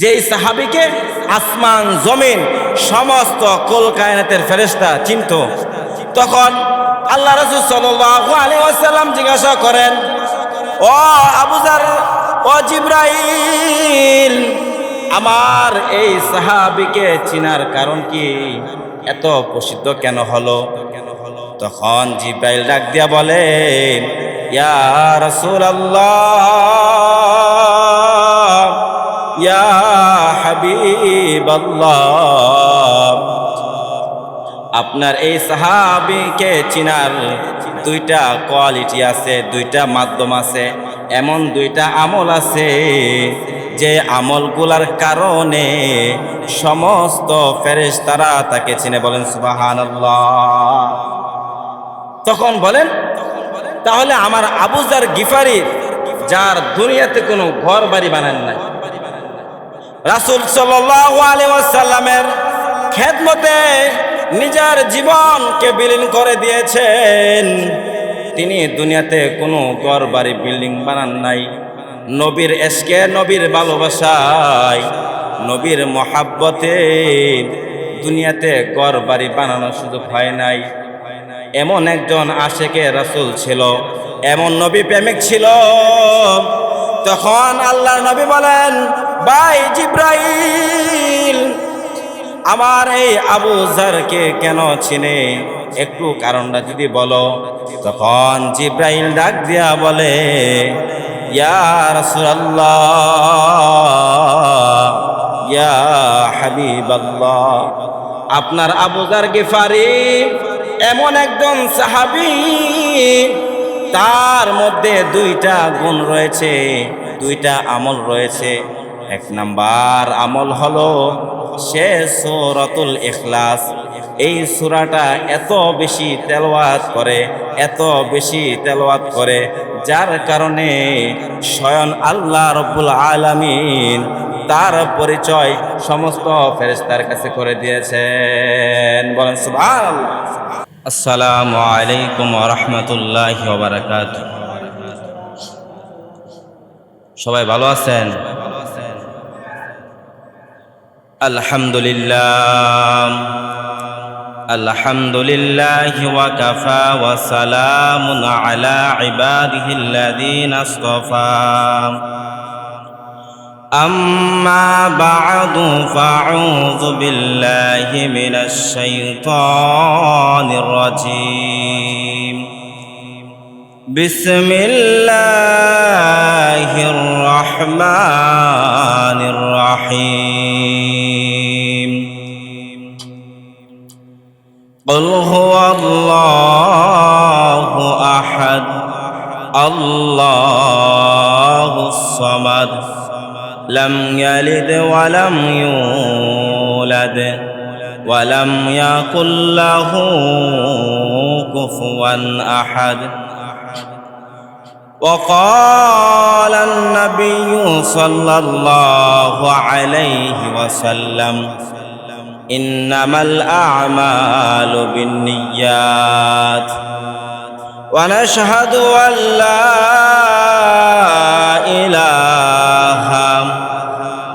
যেই সাহাবিকে আসমান, জমিন, সমস্ত কল কায়নাতের ফেরেস্তা চিনত। তখন আল্লাহ রসুল ওয়াসাল্লাম জিজ্ঞাসা করেন, ও আবুজার ও জিব্রাইল, আমার এই সাহাবিকে চিনার কারণ কি? এত প্রসিদ্ধ কেন হলো? তখন জিব্রাইল ডাক দিয়া বলেন, ইয়া রাসূলুল্লাহ ইয়া হাবিবাল্লাহ। আপনার এই সাহাবিকে চিনার দুইটা কোয়ালিটি আছে, দুইটা মাধ্যম আছে, এমন দুইটা আমল আছে যে আমলগুলার কারণে সমস্ত ফেরেশতারা তাকে চিনে বলেন, সুবহানাল্লাহ। তখন বলেন, তাহলে আমার আবুজার গিফারি, যার দুনিয়াতে কোনো ঘর বাড়ি বানান নাই। রাসুল সাল্লামের খেদমতে নিজের জীবনকে বিলীন করে দিয়েছেন। তিনি দুনিয়াতে কোনো ঘর বাড়ি বিল্ডিং বানান নাই। নবীর এসকে, নবীর ভালোবাসায়, নবীর মহাব্বতে দুনিয়াতে ঘর বাড়ি বানানোর সুযোগ হয় নাই। এমন একজন আশেকে রাসুল ছিল, এমন নবী প্রেমিক ছিল। তখন আল্লাহ নবী বলেন ভাই জিব্রাইল, আমার এই আবু জারকে কেন চিনে? একটু কারণটা যদি বলো। তখন জিব্রাইল ডাক দিয়া বলে, ইয়া রাসূলুল্লাহ, ইয়া হাবিবাল্লাহ, আপনার আবুজার গেফারি এমন একজন সাহাবি, তার মধ্যে দুইটা গুণ রয়েছে, দুইটা আমল রয়েছে। এক নাম্বার আমল হলো সে সূরাতুল ইখলাস। এই সুরাটা এত বেশি তেলাওয়াত করে, এত বেশি তেলাওয়াত করে, যার কারণে স্বয়ং আল্লাহ রব্বুল আলামিন তার পরিচয় সমস্ত ফেরেস্তার কাছে করে দিয়েছেন। বলেন সুবহানাল্লাহ। আসসালামু আলাইকুম রহমতুল্লাহ সবাই ভালো আছেন? الحمد لله الحمد لله وكفى وسلام على عباده الذين اصطفى أما بعد فاعوذ بالله من الشيطان الرجيم بسم الله الرحمن الرحيم قل هو الله أحد الله الصمد لم يلد ولم يولد ولم يكن له كفوا أحد. وقال النبي صلى الله عليه وسلم انما الاعمال بالنيات ونشهد ان لا اله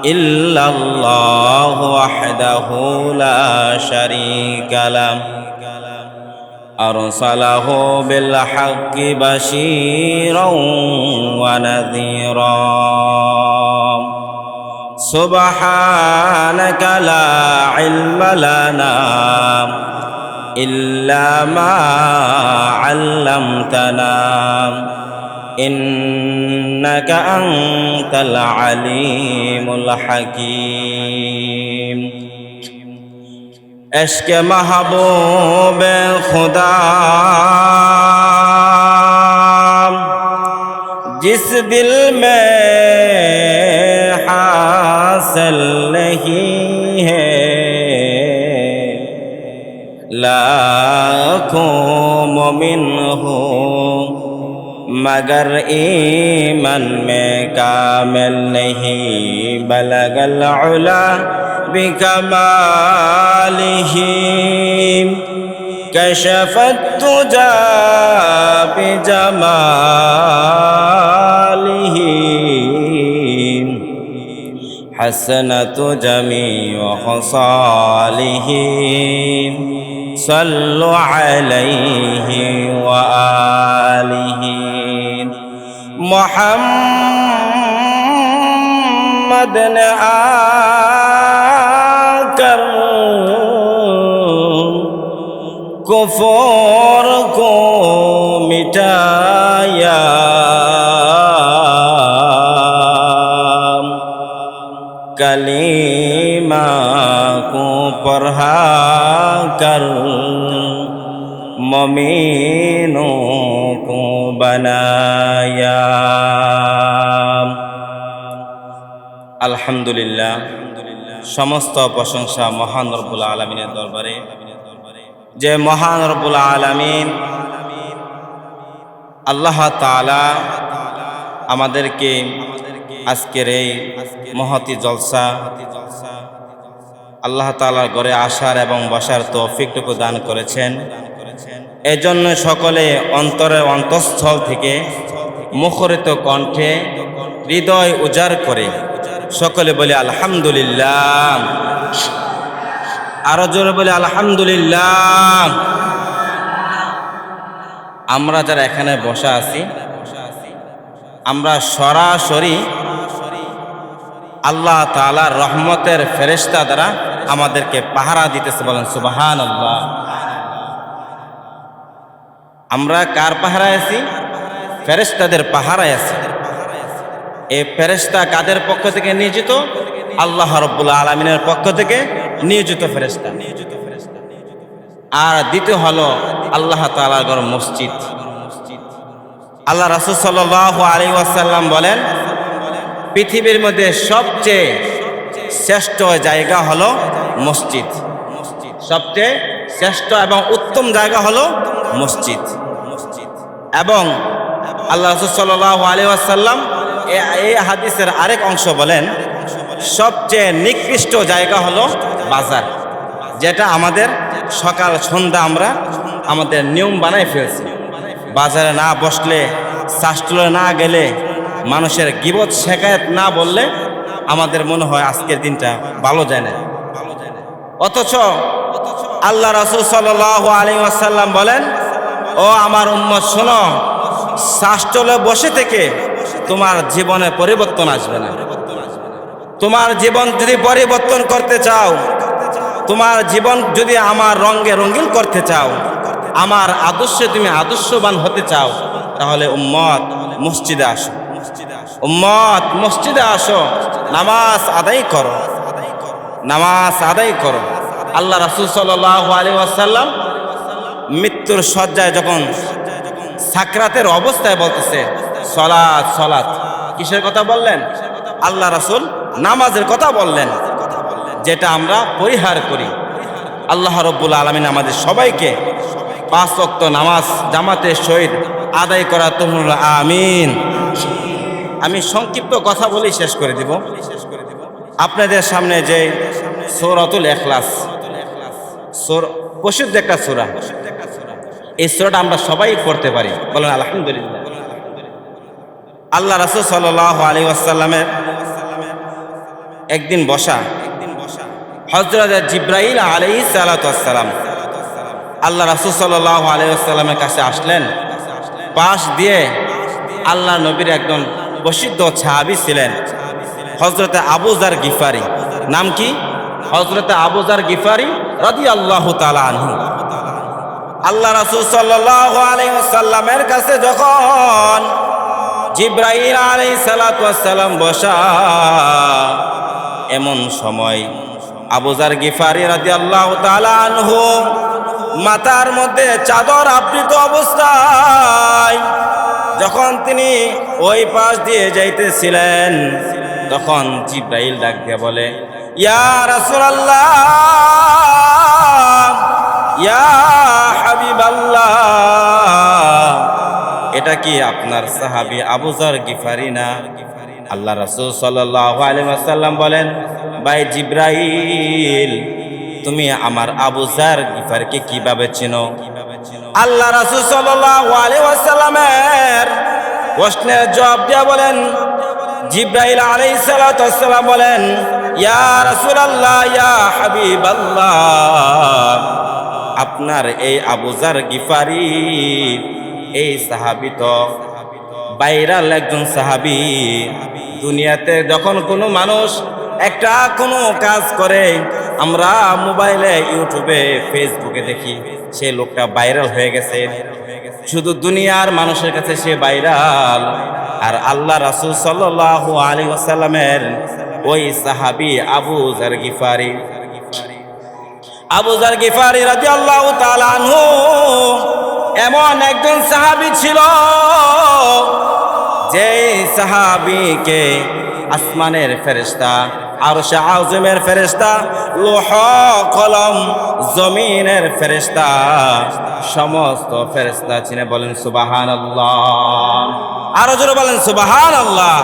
إلا الله وحده لا شريك له أرسله بالحق بشيرا ونذيرا سبحانك لا علم لنا إلا ما علمتنا إنك أنت العليم الحكيم عشق محبوب خدا جس دل میں हासिल नहीं है लाखों मोमिन हो मगर ईमन में कामिल नहीं बलगल उला बिकमालिहिम कशफत तुजा बिजमालिहिम حسنة جميع خصاله صلوا عليه وآله. محمد آكر. کفور کو کلیمہ کو پڑھا کر ممینوں کو بنایا আলহামদুলিল্লাহ, সমস্ত প্রশংসা মহান রব্বুল আলমিনের দরবারে। যে মহান রব্বুল আলমিন আল্লাহ তালা আমাদেরকে আজকের এই মহতি জলসা আল্লাহ তালার ঘরে আসার এবং বসার তৌফিকটুকু দান করেছেন। এজন্য সকলে অন্তরে অন্তঃস্থল থেকে মুখরিত কণ্ঠে হৃদয় উজাড় করে সকলে বলে আলহামদুলিল্লাহ। আরও জোরে বলে আলহামদুলিল্লাহ। আমরা যারা এখানে বসা আছি, আমরা সরাসরি আল্লাহ তালার রহমতের ফেরেস্তা দ্বারা আমাদেরকে পাহারা দিতেছে বলেন সুবাহান আল্লাহ আমরা কার পাহারায় আছি? ফেরেস্তাদের পাহারায় আছি। এই ফেরেস্তা কাদের পক্ষ থেকে নিয়োজিত? আল্লাহ রব্বুল আলমিনের পক্ষ থেকে নিয়োজিত ফেরেস্তা আর দ্বিতীয় হলো আল্লাহ তালার গড় মসজিদ। আল্লাহ রাসুল সাল আলী ওয়াসাল্লাম বলেন পৃথিবীর মধ্যে সবচেয়ে শ্রেষ্ঠ জায়গা হলো মসজিদ। সবচেয়ে শ্রেষ্ঠ এবং উত্তম জায়গা হলো মসজিদ। এবং আল্লাহ রসুল সাল আলী ওয়াসাল্লাম এই হাদিসের আরেক অংশ বলেন, সবচেয়ে নিকৃষ্ট জায়গা হলো বাজার, যেটা আমাদের সকাল, সন্ধ্যা আমরা আমাদের নিয়ম বানাই ফেলছি। বাজারে না বসলে শাস্ত্রে না গেলে মানুষের গিবত, শেখায়ত না বললে আমাদের মনে হয় আজকের দিনটা ভালো যায় না। অথচ আল্লাহ রসুল সাল আলী আসাল্লাম বলেন, ও আমার উম্মত, শোনো শাস্ত্রলে বসে থেকে তোমার জীবনে পরিবর্তন আসবে না। তোমার জীবন যদি পরিবর্তন করতে চাও, তোমার জীবন যদি আমার রঙে রঙিন করতে চাও, আমার আদর্শে তুমি আদর্শবান হতে চাও, তাহলে উম্মত মসজিদে আসো। উম্মত, মসজিদে আসো, নামাজ আদায় করো। নামাজ আদায় করো। আল্লাহ রাসুল সাল আলী আসাল্লাম মৃত্যুর শয্যায় যখন সাকরাতের অবস্থায় বলতেছে, সলাৎ সলাৎ। কিসের কথা বললেন? আল্লাহ রাসুল নামাজের কথা বললেন, যেটা আমরা পরিহার করি। আল্লাহ রব্বুল আলমিন আমাদের সবাইকে পাঁচ অক্ত নামাজ জামাতের সহিত আদায় করা তুমুল আমিন। আমি সংক্ষিপ্ত কথা বলেই শেষ করে দিব। আপনাদের সামনে যে সৌরতুল এখলাস সোর প্রসিদ্ধ একটা সুরা। এই সুরাটা আমরা সবাই পড়তে পারি। বলেন, আলহামদুলিল্লাহ। আল্লাহ রাসুল সাল আলী আসাল্লামের একদিন বসা হজরত জিব্রাহিল আলী সালাতাম আল্লাহ রাসুল সাল আলী আসাল্লামের কাছে আসলেন। পাশ দিয়ে আল্লাহ নবীর একজন প্রসিদ্ধ ছাবি ছিলেন হজরতে আবুজার গিফারি। নাম কি? হজরতে আবুজার গিফারি রাদি আল্লাহ আল্লাহ রাসুল সাল্লামের কাছে যখন জিব্রাহিল আলাই সালাতাম বসা, এমন সময় আবুজার গিফারি রাজি আল্লাহ মাথার মধ্যে চাদর আবৃত অবস্থায় যখন তিনি ওই পাশ দিয়ে যাইতেছিলেন, তখন জিব্রাইল ডাক দিয়ে বলে, ইয়া রাসূলুল্লাহ, ইয়া হাবিবাল্লাহ, এটা কি আপনার সাহাবী আবুজার গিফারি না? আল্লাহ রাসূল সাল্লাল্লাহু আলাইহি ওয়াসাল্লাম বলেন, ভাই জিব্রাইল, তুমি আমার আবু আবুজার গিফারকে কীভাবে চেনো? আল্লাহ রাসূল ওয়াসাল্লামের প্রশ্নের জবাব দিয়া বলেন, জিব্রাইল আলাইহিস সালাতু বলেন, ইয়া রাসূলুল্লাহ, ইয়া হাবিবাল্লাহ, আপনার এই আবুজার গিফারি, এই সাহাবি তো বাইরাল একজন সাহাবি। দুনিয়াতে যখন কোনো মানুষ একটা কোনো কাজ করে, আমরা মোবাইলে, ইউটিউবে, ফেসবুকে দেখি। সে লোকটা ভাইরাল হয়ে গেছে। শুধু দুনিয়ার মানুষের কাছে সে ভাইরাল আর আল্লাহ রাসূল সাল্লাল্লাহু আলাইহি ওয়াসাল্লামের ওই সাহাবি Abu Zar Ghifari. Abu Zar Ghifari তাআলা আনহু এমন একজন সাহাবী ছিল যে সাহাবিকে আসমানের ফেরেশতা আরশে আযমের ফেরেশতা, লোহ, কলম, জমিনের ফেরেশতা, সমস্ত ফেরেশতা চিনে বলেন সুবহানাল্লাহ। আরও জোরে বলেন সুবহানাল্লাহ।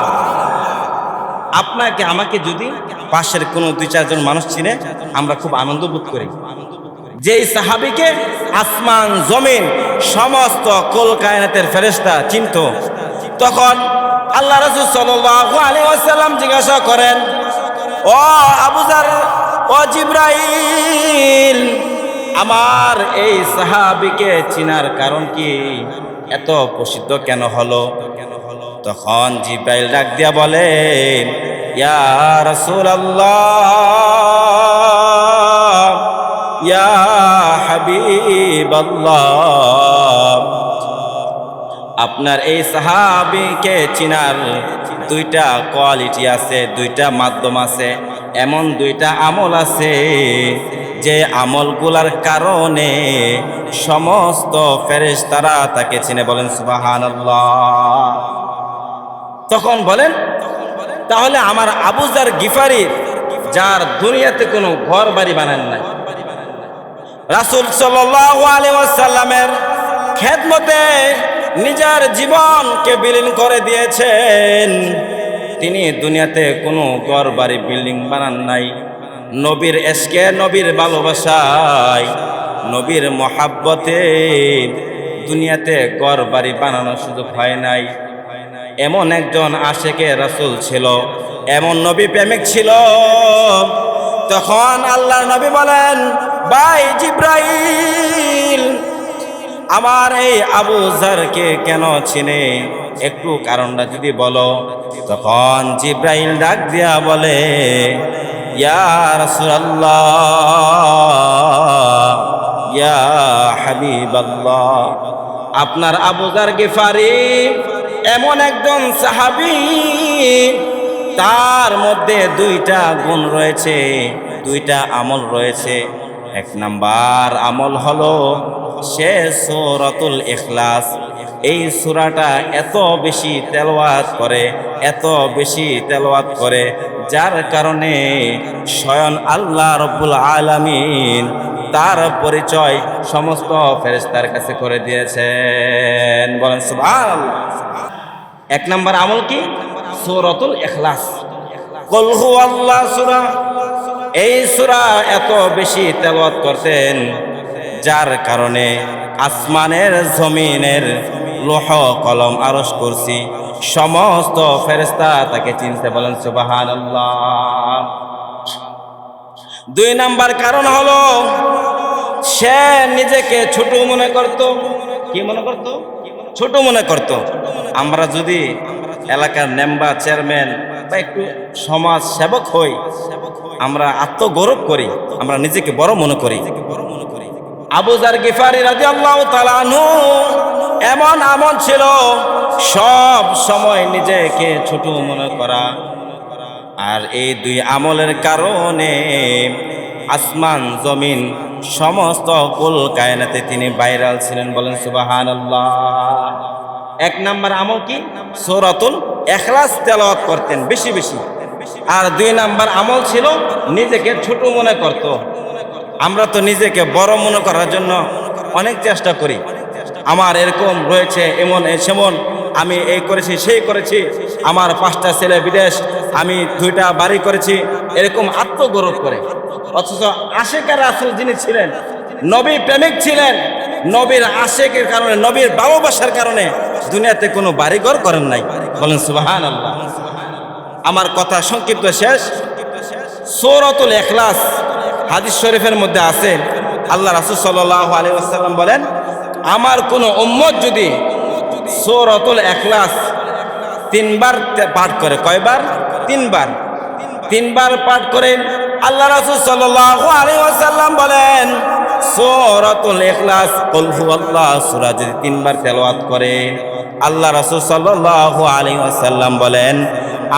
আপনাকে, আমাকে যদি পাশের কোনো দুই চারজন মানুষ চিনে, আমরা খুব আনন্দ বোধ করি। যেই সাহাবিকে আসমান, জমিন, সমস্ত কল কায়নাতের ফেরেস্তা চিনত, তখন আল্লাহ রসুল সাল্লাল্লাহু আলাইহি ওয়াসাল্লাম জিজ্ঞাসা করেন ও আবুজার ও জিব্রাইল, আমার এই সাহাবিকে চিনার কারণ কি? এত প্রসিদ্ধ কেন হলো? তখন জিব্রাইল ডাক দিয়া বলেন ইয়া রাসূলুল্লাহ, ইয়া হাবিবাল্লাহ, আপনার এই সাহাবিকে চিনার দুইটা কোয়ালিটি আছে, দুইটা মাধ্যম আছে, এমন দুইটা আমল আছে যে আমলগুলার কারণে সমস্ত ফেরেশতারা তাকে চিনে বলেন, সুবহানাল্লাহ। তখন বলেন, তাহলে আমার আবুজার গিফারি, যার দুনিয়াতে কোনো ঘর বাড়ি বানান নাই। রাসুল সাল্লামের খেদমতে নিজের জীবনকে বিলীন করে দিয়েছেন। তিনি দুনিয়াতে কোনো ঘর বাড়ি বিল্ডিং বানান নাই। নবীর এসকে, নবীর ভালোবাসায়, নবীর মহাব্বতে দুনিয়াতে ঘর বাড়ি বানানোর সুযোগ হয় নাই। এমন একজন আশেকে রাসুল ছিল, এমন নবী প্রেমিক ছিল। তখন আল্লাহ নবী বলেন, ভাই জিব্রাইল আমার এই আবু জারকে কেন চিনে? একটু কারণটা যদি বলো। তখন জিব্রাইল ডাক দিয়া বলে, ইয়া রাসূলুল্লাহ, ইয়া আপনার আবু জার গিফারি এমন একজন সাহাবী, তার মধ্যে দুইটা গুণ রয়েছে, দুইটা আমল রয়েছে। এক নাম্বার আমল হলো সে সূরাতুল ইখলাস। এই সূরাটা এত বেশি তেলাওয়াত করে, এত বেশি তেলাওয়াত করে, যার কারণে স্বয়ং আল্লাহ রব্বুল আলামিন তার পরিচয় সমস্ত ফেরেশতার কাছে করে দিয়েছেন। বলেন সুবহানাল্লাহ। এক নাম্বার আমল কি? সূরাতুল ইখলাস। কুল হুয়াল্লাহ সূরা। এই সূরা এত বেশি তেলাওয়াত করতেন যার কারণে আসমানের জমিনের লোহ কলম আরশ করছি। সমস্ত ফেরেশতা তাকে চিনতে বলেন, সুবহানাল্লাহ। দুই নাম্বার কারণ হলো, সে নিজেকে ছোট মনে করত। কি মনে করত? ছোট মনে করত। আমরা যদি এলাকার মেম্বার, চেয়ারম্যান বা একটু সমাজ সেবক হই, আমরা আত্মগৌরব করি, আমরা নিজেকে বড় মনে করি। আবুজার গিফারি রাজি আল্লাহ তালানু এমন আমল ছিল, সব সময় নিজেকে ছোট মনে করা। আর এই দুই আমলের কারণে আসমান, জমিন, সমস্ত কুল কায়নাতে তিনি ভাইরাল ছিলেন বলেন সুবাহান এক নাম্বার আমল কি? সৌরাতুল এখলাস তেলাওয়াত করতেন, বেশি বেশি। আর দুই নাম্বার আমল ছিল, নিজেকে ছোট মনে করত। আমরা তো নিজেকে বড় মনে করার জন্য অনেক চেষ্টা করি। আমার এরকম রয়েছে এমন সেমন, আমি এই করেছি, সেই করেছি। আমার পাঁচটা ছেলে বিদেশ, আমি দুইটা বাড়ি করেছি। এরকম আত্মগৌরব করে। অথচ আশেকের আসল যিনি ছিলেন, নবী প্রেমিক ছিলেন, নবীর আশেকের কারণে, নবীর ভালোবাসার কারণে দুনিয়াতে কোনো বাড়িঘর করেন নাই। বলেন সুবাহান আমার কথা সংক্ষিপ্ত শেষ। সৌরতুল এখলাস হাদিস শরীফের মধ্যে আছে, আল্লাহ রাসুল সাল্লাহ আলী আসাল্লাম বলেন, আমার কোনো উম্মত যদি সৌরতুল এখলাস তিনবার পাঠ করে। কয়বার? তিনবার। তিনবার পাঠ করেন আল্লাহ রাসুল সাল্লাল্লাহু আলাইহি ওয়াসাল্লাম বলেন, সূরাতুল ইখলাস, কুল হুয়াল্লাহ, সূরা যদি তিনবার তেলাওয়াত করে, আল্লাহ রাসূল সাল্লাল্লাহু আলাইহি ওয়াসাল্লাম বলেন,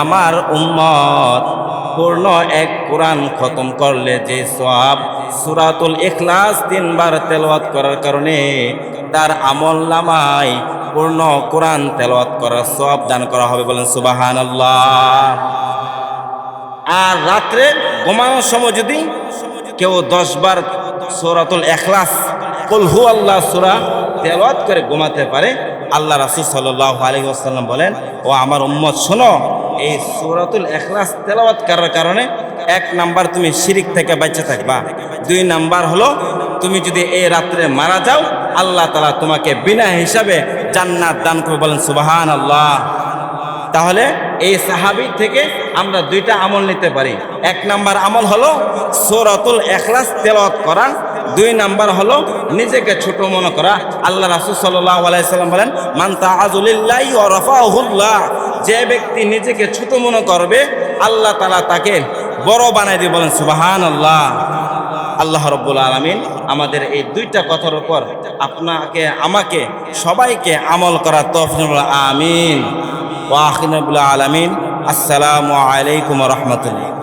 আমার উম্মত পূর্ণ এক কোরআন খতম করলে যে সওয়াব সূরাতুল ইখলাস তিনবার তেলাওয়াত করার কারণে তার আমল নামায় পূর্ণ কোরআন তেলাওয়াত করার সব দান করা হবে বলেন সুবহানাল্লাহ। আর রাত্রে ঘুমানোর সময় যদি কেউ দশ বার সৌরাতুল এখলাস কলহু আল্লাহ সুরা তেলাওয়াত করে ঘুমাতে পারে, আল্লাহ রাসুল সাল্লাহ আলী বলেন, ও আমার উম্মত, শোনো এই সৌরাতুল এখলাস তেলাওয়াত করার কারণে এক নাম্বার তুমি শিরিক থেকে বেঁচে থাকবা। দুই নাম্বার হলো তুমি যদি এই রাত্রে মারা যাও, আল্লাহ তালা তোমাকে বিনা হিসাবে জান্নাত দান করবে বলেন সুবাহান আল্লাহ তাহলে এই সাহাবি থেকে আমরা দুইটা আমল নিতে পারি। এক নাম্বার আমল হলো সৌরাতুল এখলাস তেলাওয়াত করা। দুই নাম্বার হলো নিজেকে ছোট মনে করা। আল্লাহ রাসুল সাল্লাহ আলাইসাল্লাম বলেন, মান তাআজুলিল্লাহি ওয়া রাফাহুল্লাহ যে ব্যক্তি নিজেকে ছোট মনে করবে, আল্লাহ তালা তাকে বড় বানাই দিয়ে বলেন সুবাহান আল্লাহ আল্লাহ রব্বুল আলমিন আমাদের এই দুইটা কথার উপর আপনাকে, আমাকে, সবাইকে আমল করা তফনুল আমিন। ওয়াহিনবুল আলমিন। আসসালামু আলাইকুম রহমতুল্লাহ।